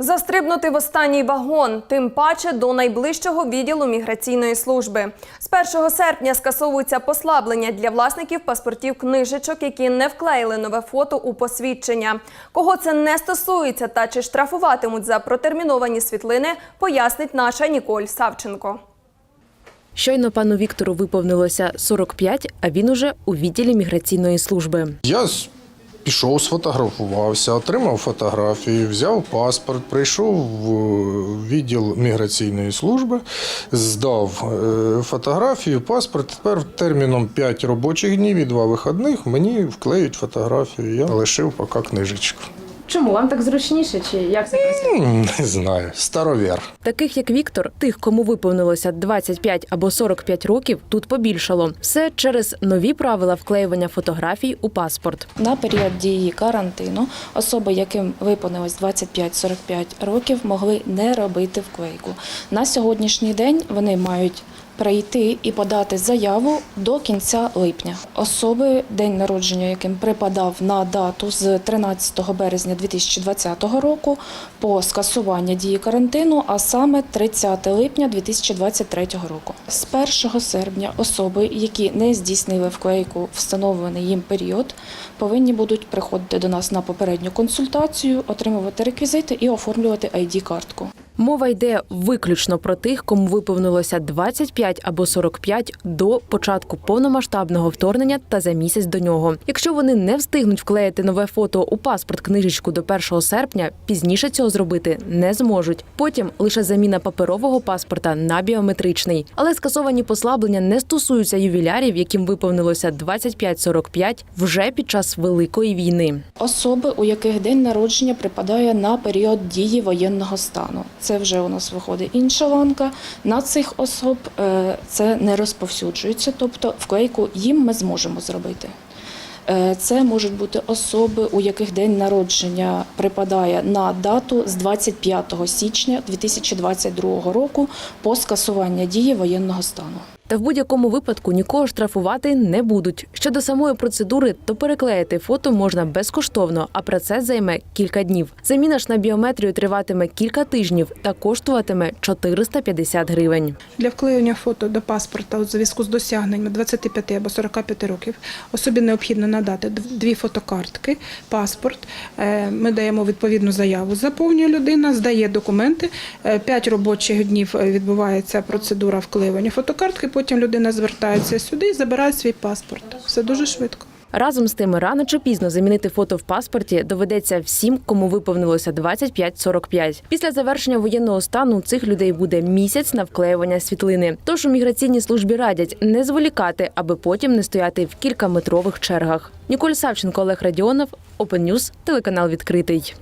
Застрибнути в останній вагон, тим паче до найближчого відділу міграційної служби. З 1 серпня скасовуються послаблення для власників паспортів книжечок, які не вклеїли нове фото у посвідчення. Кого це не стосується та чи штрафуватимуть за протерміновані світлини, пояснить наша Ніколь Савченко. Щойно пану Віктору виповнилося 45, а він уже у відділі міграційної служби. Я з- пішов, сфотографувався, отримав фотографію, взяв паспорт, прийшов в відділ міграційної служби, здав е, фотографію, паспорт. Тепер терміном 5 робочих днів і 2 вихідних мені вклеють фотографію. Я лишив поки книжечку. Чому вам так зручніше? Чи як це М, Не знаю, старовір. Таких як Віктор, тих, кому виповнилося 25 або 45 років, тут побільшало. Все через нові правила вклеювання фотографій у паспорт. На період дії карантину особи, яким виповнилось 25-45 років, могли не робити вклейку. На сьогоднішній день вони мають прийти і подати заяву до кінця липня. Особи, день народження, яким припадав на дату з 13 березня 2020 року по скасуванню дії карантину, а саме 30 липня 2023 року. З 1 серпня особи, які не здійснили вклейку встановлений їм період, повинні будуть приходити до нас на попередню консультацію, отримувати реквізити і оформлювати ID-картку. Мова йде виключно про тих, кому виповнилося 25 або 45 до початку повномасштабного вторгнення та за місяць до нього. Якщо вони не встигнуть вклеїти нове фото у паспорт книжечку до 1 серпня, пізніше цього зробити не зможуть. Потім лише заміна паперового паспорта на біометричний. Але скасовані послаблення не стосуються ювілярів, яким виповнилося 25-45 вже під час великої війни. Особи, у яких день народження припадає на період дії воєнного стану. Це вже у нас виходить інша ланка. На цих особ е, це не розповсюджується, тобто вклейку їм ми зможемо зробити. Е, Це можуть бути особи, у яких день народження припадає на дату з 25 січня 2022 року по скасуванню дії воєнного стану. Та в будь-якому випадку нікого штрафувати не будуть. Щодо самої процедури, то переклеїти фото можна безкоштовно, а процес займе кілька днів. Заміна ж на біометрію триватиме кілька тижнів та коштуватиме 450 гривень. Для вклеювання фото до паспорта у зв'язку з досягненням 25 або 45 років особі необхідно надати дві фотокартки, паспорт. Е, Ми даємо відповідну заяву. Заповнює людина, здає документи. Е, П'ять робочих днів е, відбувається процедура вклеювання фотокартки. Потім людина звертається сюди і забирає свій паспорт. Все дуже швидко. Разом з тим, рано чи пізно замінити фото в паспорті доведеться всім, кому виповнилося 25-45. Після завершення воєнного стану у цих людей буде місяць на вклеювання світлини. Тож у міграційній службі радять не зволікати, аби потім не стояти в кількаметрових чергах. Ніколь Савченко, Олег Радіонов, Open телеканал відкритий.